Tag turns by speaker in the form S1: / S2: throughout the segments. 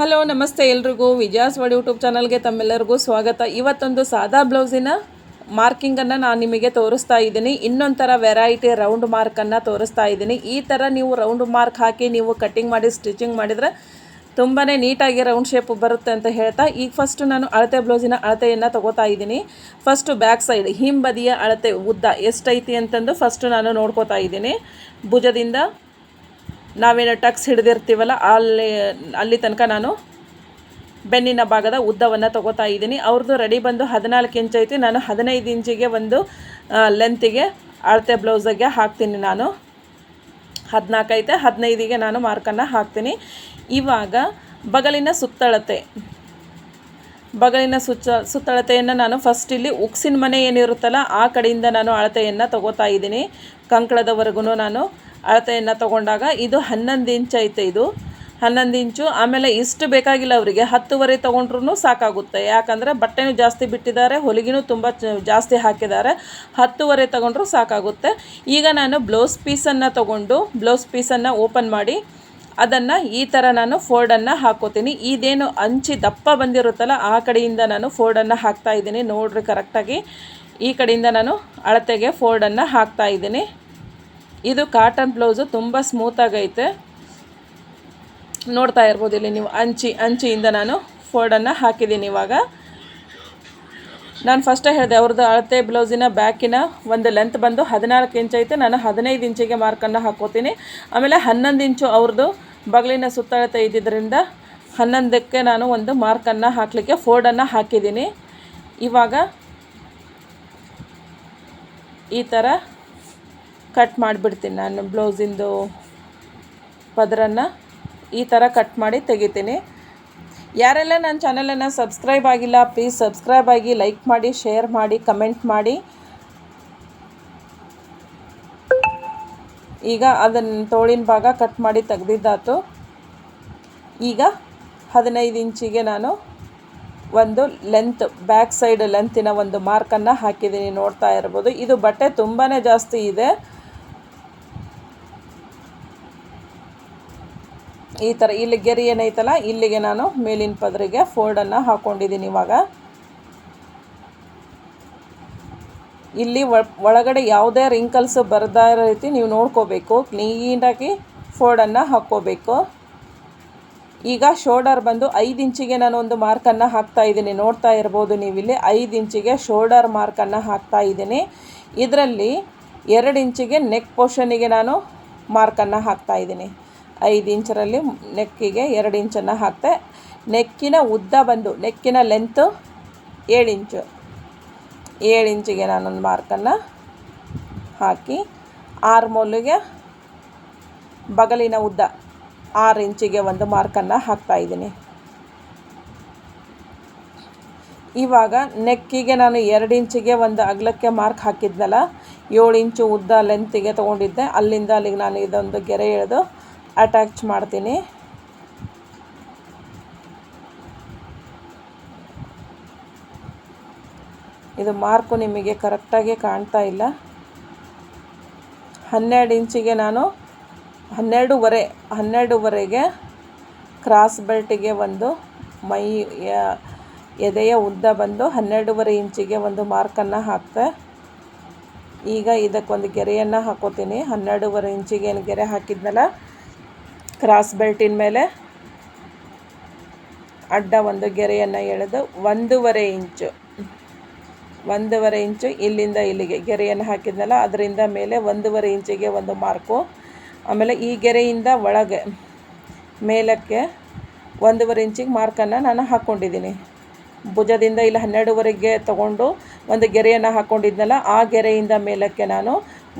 S1: Hello, ನಮಸ್ತೆ ಎಲ್ರಿಗೂ. ವಿಜಯಾಸ್ವಾಡಿ YouTube ಚಾನಲ್ಗೆ ತಮ್ಮೆಲ್ಲರಿಗೂ ಸ್ವಾಗತ. ಇವತ್ತೊಂದು ಸಾದಾ ಬ್ಲೌಸಿನ ಮಾರ್ಕಿಂಗನ್ನು ನಾನು ನಿಮಗೆ ತೋರಿಸ್ತಾ ಇದ್ದೀನಿ. ಇನ್ನೊಂಥರ ಥರ ವೆರೈಟಿ ರೌಂಡ್ ಮಾರ್ಕನ್ನು ತೋರಿಸ್ತಾ ಇದ್ದೀನಿ. ಈ ಥರ ನೀವು ರೌಂಡ್ ಮಾರ್ಕ್ ಹಾಕಿ ನೀವು ಕಟ್ಟಿಂಗ್ ಮಾಡಿ ಸ್ಟಿಚಿಂಗ್ ಮಾಡಿದರೆ ತುಂಬಾ ನೀಟಾಗಿ ರೌಂಡ್ ಶೇಪ್ ಬರುತ್ತೆ ಅಂತ ಹೇಳ್ತಾ, ಈಗ ಫಸ್ಟ್ ನಾನು ಅಳತೆ ಬ್ಲೌಸಿನ ಅಳತೆಯನ್ನು ತಗೋತಾ ಇದ್ದೀನಿ. ಫಸ್ಟು ಬ್ಯಾಕ್ ಸೈಡ್ ಹಿಂಬದಿಯ ಅಳತೆ ಉದ್ದ ಎಷ್ಟೈತಿ ಅಂತಂದು ಫಸ್ಟು ನಾನು ನೋಡ್ಕೋತಾ ಇದ್ದೀನಿ. ಭುಜದಿಂದ ನಾವೇನು ಟಕ್ಸ್ ಹಿಡಿದಿರ್ತೀವಲ್ಲ, ಅಲ್ಲಿ ಅಲ್ಲಿ ತನಕ ನಾನು ಬೆನ್ನಿನ ಭಾಗದ ಉದ್ದವನ್ನು ತೊಗೋತಾ ಇದ್ದೀನಿ. ಅವ್ರದ್ದು ರೆಡಿ ಬಂದು ಹದಿನಾಲ್ಕು ಇಂಚ್ ಐತಿ. ನಾನು ಹದಿನೈದು ಇಂಚಿಗೆ ಒಂದು ಲೆಂತಿಗೆ ಅಳತೆ ಬ್ಲೌಸಿಗೆ ಹಾಕ್ತೀನಿ ನಾನು. ಹದಿನಾಲ್ಕು ಐತೆ ಹದಿನೈದಿಗೆ ನಾನು ಮಾರ್ಕನ್ನು ಹಾಕ್ತೀನಿ. ಇವಾಗ ಬಗಲಿನ ಸುತ್ತಳತೆ. ಬಗಲಿನ ಸುಚ್ಚ, ಸುತ್ತಳತೆಯನ್ನು ನಾನು ಫಸ್ಟ್ ಇಲ್ಲಿ ಉಕ್ಸಿನ ಮನೆ ಏನಿರುತ್ತಲ್ಲ, ಆ ಕಡೆಯಿಂದ ನಾನು ಅಳತೆಯನ್ನು ತಗೋತಾ ಇದ್ದೀನಿ. ಕಂಕಳದವರೆಗೂ ನಾನು ಅಳತೆಯನ್ನು ತಗೊಂಡಾಗ ಇದು ಹನ್ನೊಂದು ಇಂಚ್ ಐತೆ ಇದು. ಹನ್ನೊಂದು ಇಂಚು. ಆಮೇಲೆ ಇಷ್ಟು ಬೇಕಾಗಿಲ್ಲ ಅವರಿಗೆ. ಹತ್ತುವರೆ ತೊಗೊಂಡ್ರೂ ಸಾಕಾಗುತ್ತೆ. ಯಾಕಂದರೆ ಬಟ್ಟೆನೂ ಜಾಸ್ತಿ ಬಿಟ್ಟಿದ್ದಾರೆ, ಹೊಲಿಗೆನೂ ತುಂಬ ಜಾಸ್ತಿ ಹಾಕಿದ್ದಾರೆ. ಹತ್ತುವರೆ ತೊಗೊಂಡ್ರೂ ಸಾಕಾಗುತ್ತೆ. ಈಗ ನಾನು ಬ್ಲೌಸ್ ಪೀಸನ್ನು ತೊಗೊಂಡು, ಬ್ಲೌಸ್ ಪೀಸನ್ನು ಓಪನ್ ಮಾಡಿ, ಅದನ್ನು ಈ ಥರ ನಾನು ಫೋಲ್ಡನ್ನು ಹಾಕೋತೀನಿ. ಇದೇನು ಅಂಚಿ ದಪ್ಪ ಬಂದಿರುತ್ತಲ್ಲ, ಆ ಕಡೆಯಿಂದ ನಾನು ಫೋಲ್ಡನ್ನು ಹಾಕ್ತಾ ಇದ್ದೀನಿ. ನೋಡ್ರಿ ಕರೆಕ್ಟಾಗಿ. ಈ ಕಡೆಯಿಂದ ನಾನು ಅಳತೆಗೆ ಫೋಲ್ಡನ್ನು ಹಾಕ್ತಾ ಇದ್ದೀನಿ. ಇದು ಕಾಟನ್ ಬ್ಲೌಸು ತುಂಬ ಸ್ಮೂತಾಗೈತೆ ನೋಡ್ತಾ ಇರ್ಬೋದು ಇಲ್ಲಿ ನೀವು ಅಂಚಿ, ಅಂಚಿಯಿಂದ ನಾನು ಫೋಲ್ಡನ್ನು ಹಾಕಿದ್ದೀನಿ ಇವಾಗ. ನಾನು ಫಸ್ಟೇ ಹೇಳಿದೆ ಅವ್ರದ್ದು ಅಳತೆ ಬ್ಲೌಸಿನ ಬ್ಯಾಕಿನ ಒಂದು ಲೆಂತ್ ಬಂದು ಹದಿನಾಲ್ಕು ಇಂಚ್ ಐತೆ. ನಾನು ಹದಿನೈದು ಇಂಚಿಗೆ ಮಾರ್ಕನ್ನು ಹಾಕೋತೀನಿ. ಆಮೇಲೆ ಹನ್ನೊಂದು ಇಂಚು ಅವ್ರದ್ದು ಬಗಲಿನ ಸುತ್ತಳತೆ ಇದ್ದಿದ್ದರಿಂದ ಹನ್ನೊಂದಕ್ಕೆ ನಾನು ಒಂದು ಮಾರ್ಕನ್ನು ಹಾಕಲಿಕ್ಕೆ ಫೋಲ್ಡನ್ನು ಹಾಕಿದ್ದೀನಿ. ಇವಾಗ ಈ ಥರ ಕಟ್ ಮಾಡಿಬಿಡ್ತೀನಿ ನಾನು ಬ್ಲೌಸಿಂದು ಪದರನ್ನು. ಈ ಥರ ಕಟ್ ಮಾಡಿ ತೆಗಿತೀನಿ. ಯಾರೆಲ್ಲ ನನ್ನ ಚಾನಲನ್ನು ಸಬ್ಸ್ಕ್ರೈಬ್ ಆಗಿಲ್ಲ, ಪ್ಲೀಸ್ ಸಬ್ಸ್ಕ್ರೈಬ್ ಆಗಿ ಲೈಕ್ ಮಾಡಿ, ಶೇರ್ ಮಾಡಿ, ಕಮೆಂಟ್ ಮಾಡಿ. ಈಗ ಅದನ್ನು ತೋಳಿನ ಭಾಗ ಕಟ್ ಮಾಡಿ ತೆಗೆದಿದ್ದಾತು. ಈಗ ಹದಿನೈದು ಇಂಚಿಗೆ ನಾನು ಒಂದು ಲೆಂತ್ ಬ್ಯಾಕ್ ಸೈಡ್ ಲೆಂತಿನ ಒಂದು ಮಾರ್ಕನ್ನು ಹಾಕಿದ್ದೀನಿ. ನೋಡ್ತಾ ಇರ್ಬೋದು. ಇದು ಬಟ್ಟೆ ತುಂಬಾ ಜಾಸ್ತಿ ಇದೆ. ಈ ಥರ ಇಲ್ಲಿ ಗೆರೆ ಏನೈತಲ್ಲ, ಇಲ್ಲಿಗೆ ನಾನು ಮೇಲಿನ ಪದರಿಗೆ ಫೋಲ್ಡನ್ನು ಹಾಕ್ಕೊಂಡಿದ್ದೀನಿ ಇವಾಗ. ಇಲ್ಲಿ ಒಳಗಡೆ ಯಾವುದೇ ರಿಂಕಲ್ಸ್ ಬರದ ರೀತಿ ನೀವು ನೋಡ್ಕೋಬೇಕು. ಕ್ಲೀನಾಗಿ ಫೋಲ್ಡನ್ನು ಹಾಕ್ಕೋಬೇಕು. ಈಗ ಶೋಲ್ಡರ್ ಬಂದು ಐದು ಇಂಚಿಗೆ ನಾನು ಒಂದು ಮಾರ್ಕನ್ನು ಹಾಕ್ತಾ ಇದ್ದೀನಿ. ನೋಡ್ತಾ ಇರ್ಬೋದು ನೀವಿಲ್ಲಿ, ಐದು ಇಂಚಿಗೆ ಶೋಲ್ಡರ್ ಮಾರ್ಕನ್ನು ಹಾಕ್ತಾ ಇದ್ದೀನಿ. ಇದರಲ್ಲಿ ಎರಡು ಇಂಚಿಗೆ ನೆಕ್ ಪೋರ್ಷನಿಗೆ ನಾನು ಮಾರ್ಕನ್ನು ಹಾಕ್ತಾ ಇದ್ದೀನಿ. ಐದು ಇಂಚರಲ್ಲಿ ನೆಕ್ಕಿಗೆ ಎರಡು ಇಂಚನ್ನು ಹಾಕ್ತೆ. ನೆಕ್ಕಿನ ಉದ್ದ ಬಂದು, ನೆಕ್ಕಿನ ಲೆಂತು ಏಳು ಇಂಚು. ಏಳು ಇಂಚಿಗೆ ನಾನೊಂದು ಮಾರ್ಕನ್ನು ಹಾಕಿ ಆರ್ಮೋಲಿಗೆ ಬಗಲಿನ ಉದ್ದ ಆರು ಇಂಚಿಗೆ ಒಂದು ಮಾರ್ಕನ್ನು ಹಾಕ್ತಾಯಿದ್ದೀನಿ ಇವಾಗ ನೆಕ್ಕಿಗೆ ನಾನು ಎರಡು ಇಂಚಿಗೆ ಒಂದು ಅಗಲಕ್ಕೆ ಮಾರ್ಕ್ ಹಾಕಿದ್ನಲ್ಲ, ಏಳು ಇಂಚು ಉದ್ದ ಲೆಂತಿಗೆ ತೊಗೊಂಡಿದ್ದೆ. ಅಲ್ಲಿಂದ ಅಲ್ಲಿಗೆ ನಾನು ಇದೊಂದು ಗೆರೆ ಎಳೆದು ಅಟ್ಯಾಚ್ ಮಾಡ್ತೀನಿ. ಇದು ಮಾರ್ಕು ನಿಮಗೆ ಕರೆಕ್ಟಾಗಿ ಕಾಣ್ತಾ ಇಲ್ಲ. ಹನ್ನೆರಡು ಇಂಚಿಗೆ ನಾನು ಹನ್ನೆರಡೂವರೆ, ಹನ್ನೆರಡೂವರೆಗೆ ಕ್ರಾಸ್ ಬೆಲ್ಟಿಗೆ ಒಂದು ಮೈ ಎದೆಯ ಉದ್ದ ಬಂದು ಹನ್ನೆರಡೂವರೆ ಇಂಚಿಗೆ ಒಂದು ಮಾರ್ಕನ್ನು ಹಾಕ್ತೆ. ಈಗ ಇದಕ್ಕೊಂದು ಗೆರೆಯನ್ನು ಹಾಕೋತೀನಿ. ಹನ್ನೆರಡೂವರೆ ಇಂಚಿಗೆ ಏನು ಗೆರೆ ಹಾಕಿದ್ನಲ್ಲ? ಕ್ರಾಸ್ ಬೆಲ್ಟಿನ ಮೇಲೆ. ಅಡ್ಡ ಒಂದು ಗೆರೆಯನ್ನು ಎಳೆದು ಒಂದೂವರೆ ಇಂಚು ಒಂದೂವರೆ ಇಂಚು ಇಲ್ಲಿಂದ ಇಲ್ಲಿಗೆ ಗೆರೆಯನ್ನು ಹಾಕಿದ್ನಲ್ಲ, ಅದರಿಂದ ಮೇಲೆ ಒಂದೂವರೆ ಇಂಚಿಗೆ ಒಂದು ಮಾರ್ಕು. ಆಮೇಲೆ ಈ ಗೆರೆಯಿಂದ ಒಳಗೆ, ಮೇಲಕ್ಕೆ ಒಂದೂವರೆ ಇಂಚಿಗೆ ಮಾರ್ಕನ್ನು ನಾನು ಹಾಕ್ಕೊಂಡಿದ್ದೀನಿ ಭುಜದಿಂದ ಇಲ್ಲಿ ಹನ್ನೆರಡುವರೆಗೆ ತಗೊಂಡು ಒಂದು ಗೆರೆಯನ್ನು ಹಾಕ್ಕೊಂಡಿದ್ನಲ್ಲ ಆ ಗೆರೆಯಿಂದ ಮೇಲಕ್ಕೆ ನಾನು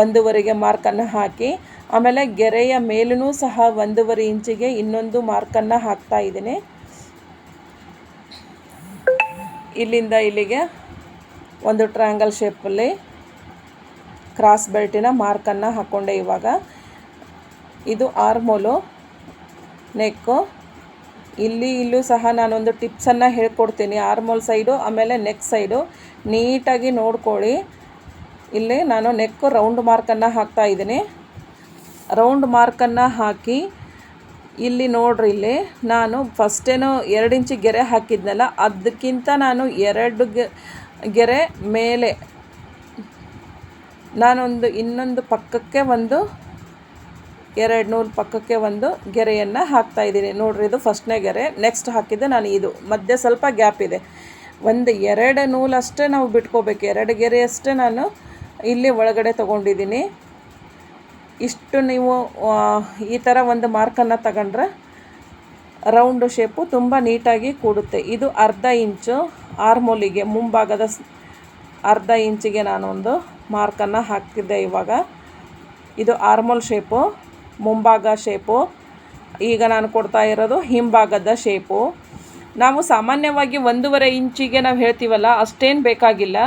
S1: ಒಂದೂವರೆಗೆ ಮಾರ್ಕನ್ನು ಹಾಕಿ ಆಮೇಲೆ ಗೆರೆಯ ಮೇಲೂ ಸಹ ಒಂದೂವರೆ ಇಂಚಿಗೆ ಇನ್ನೊಂದು ಮಾರ್ಕನ್ನು ಹಾಕ್ತಾ ಇದ್ದೀನಿ. ಇಲ್ಲಿಂದ ಇಲ್ಲಿಗೆ ಒಂದು ಟ್ರಯಾಂಗಲ್ ಶೇಪಲ್ಲಿ ಕ್ರಾಸ್ ಬೆಲ್ಟಿನ ಮಾರ್ಕನ್ನು ಹಾಕ್ಕೊಂಡೆ ಇವಾಗ. ಇದು ಆರ್ಮೋಲು, ನೆಕ್ಕು. ಇಲ್ಲಿ ಇಲ್ಲೂ ಸಹ ನಾನೊಂದು ಟಿಪ್ಸನ್ನು ಹೇಳ್ಕೊಡ್ತೀನಿ. ಆರ್ಮೋಲ್ ಸೈಡು, ಆಮೇಲೆ ನೆಕ್ ಸೈಡು. ನೀಟಾಗಿ ನೋಡ್ಕೊಳ್ಳಿ. ಇಲ್ಲಿ ನಾನು ನೆಕ್ಕು ರೌಂಡ್ ಮಾರ್ಕನ್ನು ಹಾಕ್ತಾ ಇದ್ದೀನಿ. ರೌಂಡ್ ಮಾರ್ಕನ್ನು ಹಾಕಿ, ಇಲ್ಲಿ ನೋಡ್ರಿ ಇಲ್ಲಿ, ನಾನು ಫಸ್ಟೇನೋ ಎರಡು ಇಂಚು ಗೆರೆ ಹಾಕಿದ್ನಲ್ಲ ಅದಕ್ಕಿಂತ ನಾನು ಎರಡು ಗೆರೆ ಮೇಲೆ, ನಾನೊಂದು ಇನ್ನೊಂದು ಪಕ್ಕಕ್ಕೆ ಒಂದು, ಎರಡು ನೂರು ಪಕ್ಕಕ್ಕೆ ಒಂದು ಗೆರೆಯನ್ನು ಹಾಕ್ತಾ ಇದ್ದೀನಿ. ನೋಡ್ರಿ ಇದು ಫಸ್ಟ್ನೇ ಗೆರೆ ನೆಕ್ಸ್ಟ್ ಹಾಕಿದ್ದು ನಾನು ಇದು. ಮಧ್ಯೆ ಸ್ವಲ್ಪ ಗ್ಯಾಪ್ ಇದೆ. ಒಂದು ಎರಡು ನೂಲಷ್ಟೇ ನಾವು ಬಿಟ್ಕೋಬೇಕು. ಎರಡು ಗೆರೆಯಷ್ಟೇ ನಾನು ಇಲ್ಲಿ ಒಳಗಡೆ ತೊಗೊಂಡಿದ್ದೀನಿ. ಇಷ್ಟು ನೀವು ಈ ಥರ ಒಂದು ಮಾರ್ಕನ್ನು ತಗೊಂಡ್ರೆ ರೌಂಡು ಶೇಪು ತುಂಬ ನೀಟಾಗಿ ಕೂಡುತ್ತೆ. ಇದು ಅರ್ಧ ಇಂಚು ಆರ್ಮೋಲಿಗೆ ಮುಂಭಾಗದ ಅರ್ಧ ಇಂಚಿಗೆ ನಾನೊಂದು ಮಾರ್ಕನ್ನು ಹಾಕ್ತಿದ್ದೆ ಇವಾಗ. ಇದು ಆರ್ಮೋಲ್ ಶೇಪು ಮುಂಭಾಗ ಶೇಪು ಈಗ ನಾನು ಕೊಡ್ತಾ ಇರೋದು ಹಿಂಭಾಗದ ಶೇಪು ನಾವು ಸಾಮಾನ್ಯವಾಗಿ ಒಂದೂವರೆ ಇಂಚಿಗೆ ನಾವು ಹೇಳ್ತೀವಲ್ಲ, ಅಷ್ಟೇನು ಬೇಕಾಗಿಲ್ಲ.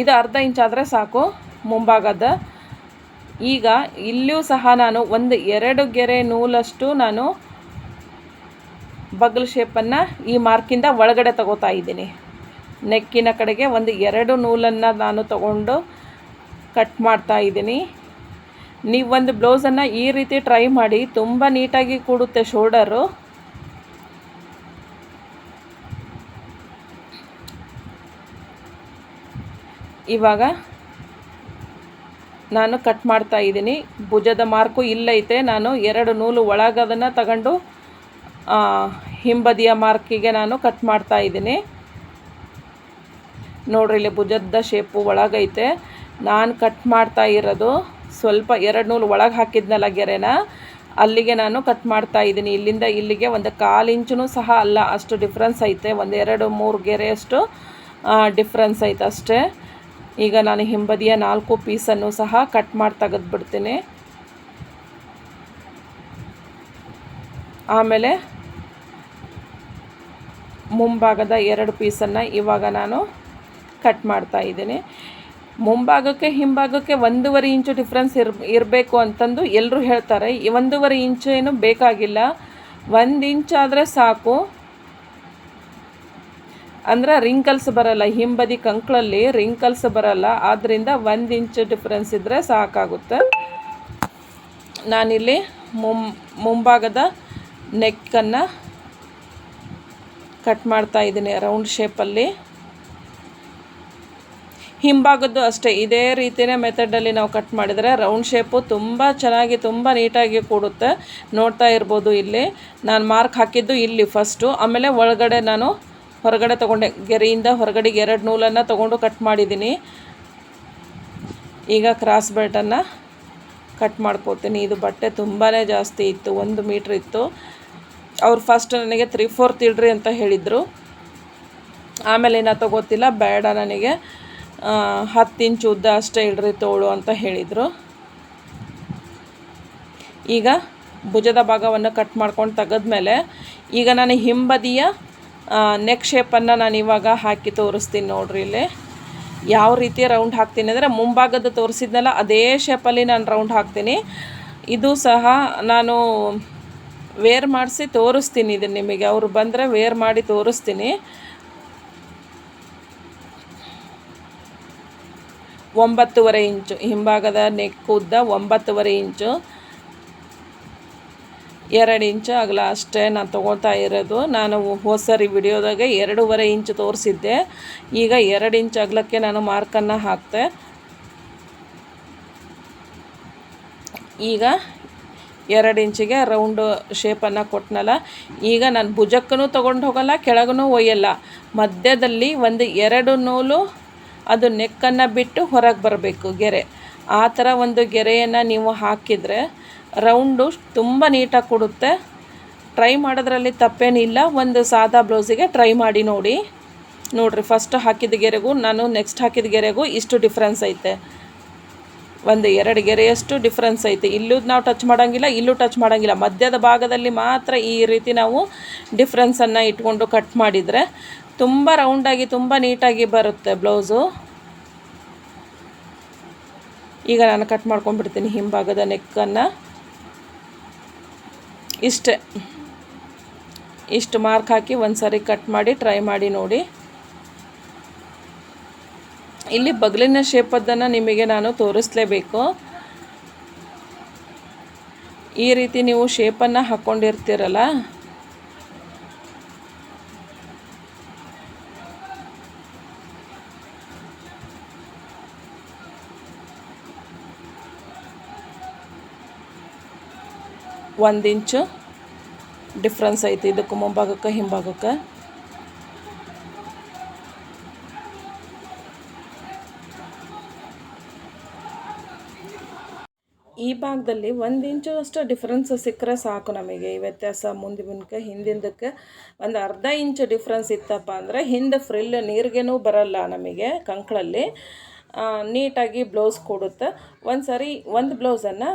S1: ಇದು ಅರ್ಧ ಇಂಚಾದರೆ ಸಾಕು, ಮುಂಭಾಗದ ಈಗ ಇಲ್ಲಿಯೂ ಸಹ ನಾನು ಒಂದು ಎರಡು ಗೆರೆ ನೂಲಷ್ಟು ನಾನು ಬಗಲ್ ಶೇಪನ್ನು ಈ ಮಾರ್ಕಿಂದ ಒಳಗಡೆ ತಗೋತಾ ಇದ್ದೀನಿ. ನೆಕ್ಕಿನ ಕಡೆಗೆ ಒಂದು ಎರಡು ನೂಲನ್ನು ನಾನು ತಗೊಂಡು ಕಟ್ ಮಾಡ್ತಾ ಇದ್ದೀನಿ. ನೀವು ಒಂದು ಬ್ಲೌಸನ್ನು ಈ ರೀತಿ ಟ್ರೈ ಮಾಡಿ, ತುಂಬ ನೀಟಾಗಿ ಕೂಡುತ್ತೆ ಶೋಲ್ಡರು. ಇವಾಗ ನಾನು ಕಟ್ ಮಾಡ್ತಾ ಇದ್ದೀನಿ. ಭುಜದ ಮಾರ್ಕು ಇಲ್ಲೈತೆ ನಾನು ಎರಡು ನೂಲು ಒಳಗದನ್ನು ತಗೊಂಡು ಹಿಂಬದಿಯ ಮಾರ್ಕಿಗೆ ನಾನು ಕಟ್ ಮಾಡ್ತಾ ಇದ್ದೀನಿ. ನೋಡ್ರಿ, ಇಲ್ಲಿ ಭುಜದ ಶೇಪು ಒಳಗೈತೆ ನಾನು ಕಟ್ ಮಾಡ್ತಾ ಇರೋದು ಸ್ವಲ್ಪ ಎರಡು ನೂಲು ಒಳಗೆ ಹಾಕಿದ್ನಲ್ಲ ಗೆರೆನ, ಅಲ್ಲಿಗೆ ನಾನು ಕಟ್ ಮಾಡ್ತಾ ಇದ್ದೀನಿ. ಇಲ್ಲಿಂದ ಇಲ್ಲಿಗೆ ಒಂದು ಕಾಲು ಇಂಚು ಸಹ ಅಲ್ಲ, ಅಷ್ಟು ಡಿಫ್ರೆನ್ಸ್ ಐತೆ. ಒಂದು ಎರಡು ಮೂರು ಗೆರೆಯಷ್ಟು ಡಿಫ್ರೆನ್ಸ್ ಐತೆ ಅಷ್ಟೇ. ಈಗ ನಾನು ಹಿಂಬದಿಯ ನಾಲ್ಕು ಪೀಸನ್ನು ಸಹ ಕಟ್ ಮಾಡಿ ತೆಗೆದ್ಬಿಡ್ತೀನಿ. ಆಮೇಲೆ ಮುಂಭಾಗದ ಎರಡು ಪೀಸನ್ನು ಇವಾಗ ನಾನು ಕಟ್ ಮಾಡ್ತಾ ಇದ್ದೀನಿ. ಮುಂಭಾಗಕ್ಕೆ ಹಿಂಭಾಗಕ್ಕೆ ಒಂದೂವರೆ ಇಂಚು ಡಿಫ್ರೆನ್ಸ್ ಇರ್, ಇರಬೇಕು ಅಂತಂದು ಎಲ್ಲರೂ ಹೇಳ್ತಾರೆ. ಒಂದೂವರೆ ಇಂಚು ಏನು ಬೇಕಾಗಿಲ್ಲ. ಒಂದು ಇಂಚಾದರೆ ಸಾಕು. ಅಂದ್ರೆ ರಿಂಕಲ್ಸ್ ಬರಲ್ಲ, ಹಿಂಬದಿ ಕಂಕ್ಳಲ್ಲಿ ರಿಂಕಲ್ಸ್ ಬರಲ್ಲ ಆದ್ದರಿಂದ ಒಂದು ಇಂಚ್ ಡಿಫ್ರೆನ್ಸ್ ಇದ್ದರೆ ಸಾಕಾಗುತ್ತೆ. ನಾನಿಲ್ಲಿ ಮುಂ, ಮುಂಭಾಗದ ನೆಕ್ಕನ್ನು ಕಟ್ ಮಾಡ್ತಾ ಇದ್ದೀನಿ ರೌಂಡ್ ಶೇಪಲ್ಲಿ ಹಿಂಭಾಗದ್ದು ಅಷ್ಟೇ, ಇದೇ ರೀತಿಯೇ ಮೆಥಡಲ್ಲಿ ನಾವು ಕಟ್ ಮಾಡಿದರೆ ರೌಂಡ್ ಶೇಪು ತುಂಬ ಚೆನ್ನಾಗಿ, ತುಂಬ ನೀಟಾಗಿ ಕೂಡುತ್ತೆ. ನೋಡ್ತಾ ಇರ್ಬೋದು ಇಲ್ಲಿ. ನಾನು ಮಾರ್ಕ್ ಹಾಕಿದ್ದು ಇಲ್ಲಿ ಫಸ್ಟು ಆಮೇಲೆ ಒಳಗಡೆ ನಾನು ಹೊರಗಡೆ ತೊಗೊಂಡೆ. ಗೆರೆಯಿಂದ ಹೊರಗಡೆಗೆ ಎರಡು ನೂಲನ್ನು ತೊಗೊಂಡು ಕಟ್ ಮಾಡಿದ್ದೀನಿ. ಈಗ ಕ್ರಾಸ್ ಬೆಲ್ಟನ್ನು ಕಟ್ ಮಾಡ್ಕೋತೀನಿ. ಇದು ಬಟ್ಟೆ ತುಂಬಾ ಜಾಸ್ತಿ ಇತ್ತು, ಒಂದು ಮೀಟ್ರ್ ಇತ್ತು. ಅವ್ರು ಫಸ್ಟ್ ನನಗೆ ತ್ರೀ ಫೋರ್ತ್ ಇಡ್ರಿ ಅಂತ ಹೇಳಿದರು. ಆಮೇಲೆ ಏನೋ ತಗೋತಿಲ್ಲ, ಬೇಡ ನನಗೆ. ಹತ್ತು ಇಂಚು ಉದ್ದ ಅಷ್ಟೇ ಇಡ್ರಿ ತೋಳು ಅಂತ ಹೇಳಿದರು. ಈಗ ಭುಜದ ಭಾಗವನ್ನು ಕಟ್ ಮಾಡ್ಕೊಂಡು ತೆಗೆದ್ಮೇಲೆ ಈಗ ನಾನು ಹಿಂಬದಿಯ ನೆಕ್ ಶೇಪನ್ನು ನಾನು ಇವಾಗ ಹಾಕಿ ತೋರಿಸ್ತೀನಿ ನೋಡ್ರಿ ಇಲ್ಲಿ. ಯಾವ ರೀತಿ ರೌಂಡ್ ಹಾಕ್ತೀನಿ ಅಂದರೆ ಮುಂಭಾಗದ ತೋರಿಸಿದ್ನಲ್ಲ, ಅದೇ ಶೇಪಲ್ಲಿ ನಾನು ರೌಂಡ್ ಹಾಕ್ತೀನಿ. ಇದು ಸಹ ನಾನು ವೇರ್ ಮಾಡಿಸಿ ತೋರಿಸ್ತೀನಿ ಇದನ್ನು ನಿಮಗೆ. ಅವರು ಬಂದರೆ ವೇರ್ ಮಾಡಿ ತೋರಿಸ್ತೀನಿ. ಒಂಬತ್ತುವರೆ ಇಂಚು ಹಿಂಭಾಗದ ನೆಕ್ ಉದ್ದ ಒಂಬತ್ತುವರೆ ಇಂಚು. ಎರಡು ಇಂಚು ಅಗಲ ಅಷ್ಟೇ ನಾನು ತೊಗೊಳ್ತಾ ಇರೋದು. ನಾನು ಹೋದ ಸರಿ ವಿಡಿಯೋದಾಗೆ ಎರಡೂವರೆ ಇಂಚು ತೋರಿಸಿದ್ದೆ. ಈಗ ಎರಡು ಇಂಚ್ ಅಗಲಕ್ಕೆ ನಾನು ಮಾರ್ಕನ್ನು ಹಾಕ್ತೆ ಈಗ ಎರಡು ಇಂಚಿಗೆ ರೌಂಡು ಶೇಪನ್ನು ಕೊಟ್ಟನಲ್ಲ ಈಗ ನಾನು ಭುಜಕ್ಕೂ ತೊಗೊಂಡು ಹೋಗಲ್ಲ, ಕೆಳಗೂ ಒಯ್ಯಲ್ಲ. ಮಧ್ಯದಲ್ಲಿ ಒಂದು ಎರಡು ನೂಲು ಅದು ನೆಕ್ಕನ್ನು ಬಿಟ್ಟು ಹೊರಗೆ ಬರಬೇಕು ಗೆರೆ. ಆ ಥರ ಒಂದು ಗೆರೆಯನ್ನು ನೀವು ಹಾಕಿದರೆ ರೌಂಡು ತುಂಬ ನೀಟಾಗಿ ಕೊಡುತ್ತೆ. ಟ್ರೈ ಮಾಡೋದ್ರಲ್ಲಿ ತಪ್ಪೇನಿಲ್ಲ. ಒಂದು ಸಾದಾ ಬ್ಲೌಸಿಗೆ ಟ್ರೈ ಮಾಡಿ ನೋಡಿ. ನೋಡಿರಿ ಫಸ್ಟ್ ಹಾಕಿದ ಗೆರೆಗೂ ನಾನು ನೆಕ್ಸ್ಟ್ ಹಾಕಿದ ಗೆರೆಗೂ ಇಷ್ಟು ಡಿಫ್ರೆನ್ಸ್ ಐತೆ. ಒಂದು ಎರಡು ಗೆರೆಯಷ್ಟು ಡಿಫ್ರೆನ್ಸ್ ಐತೆ. ಇಲ್ಲೂ ನಾವು ಟಚ್ ಮಾಡೋಂಗಿಲ್ಲ, ಇಲ್ಲೂ ಟಚ್ ಮಾಡೋಂಗಿಲ್ಲ. ಮಧ್ಯದ ಭಾಗದಲ್ಲಿ ಮಾತ್ರ ಈ ರೀತಿ ನಾವು ಡಿಫ್ರೆನ್ಸನ್ನು ಇಟ್ಕೊಂಡು ಕಟ್ ಮಾಡಿದರೆ ತುಂಬ ರೌಂಡಾಗಿ ತುಂಬ ನೀಟಾಗಿ ಬರುತ್ತೆ ಬ್ಲೌಸು. ಈಗ ನಾನು ಕಟ್ ಮಾಡ್ಕೊಂಡ್ಬಿಡ್ತೀನಿ ಹಿಂಭಾಗದ ನೆಕ್ಕನ್ನು ಇಷ್ಟೇ. ಇಷ್ಟು ಮಾರ್ಕ್ ಹಾಕಿ ಒಂದು ಸರಿ ಕಟ್ ಮಾಡಿ ಟ್ರೈ ಮಾಡಿ ನೋಡಿ. ಇಲ್ಲಿ ಬಗಲಿನ ಶೇಪದ್ದನ್ನು ನಿಮಗೆ ನಾನು ತೋರಿಸ್ಲೇಬೇಕು. ಈ ರೀತಿ ನೀವು ಶೇಪನ್ನು ಹಾಕ್ಕೊಂಡಿರ್ತೀರಲ್ಲ ಒಂದು ಇಂಚು ಡಿಫ್ರೆನ್ಸ್ ಐತಿ. ಇದಕ್ಕೆ ಮುಂಭಾಗಕ್ಕೆ, ಹಿಂಭಾಗಕ್ಕೆ. ಈ ಭಾಗದಲ್ಲಿ ಒಂದು ಇಂಚು ಅಷ್ಟು ಡಿಫ್ರೆನ್ಸ್ ಸಿಕ್ಕರೆ ಸಾಕು ನಮಗೆ. ಈ ವ್ಯತ್ಯಾಸ ಮುಂದೆ ಮುಂದಕ್ಕೆ ಹಿಂದಿಂದಕ್ಕೆ ಒಂದು ಅರ್ಧ ಇಂಚು ಡಿಫ್ರೆನ್ಸ್ ಇತ್ತಪ್ಪ ಅಂದರೆ ಹಿಂದೆ ಫ್ರಿಲ್ ನೀರಿಗೇನೂ ಬರಲ್ಲ ನಮಗೆ ಕಂಕಳಲ್ಲಿ. ನೀಟಾಗಿ ಬ್ಲೌಸ್ ಕೊಡುತ್ತೆ. ಒಂದು ಸರಿ ಒಂದು ಬ್ಲೌಸನ್ನು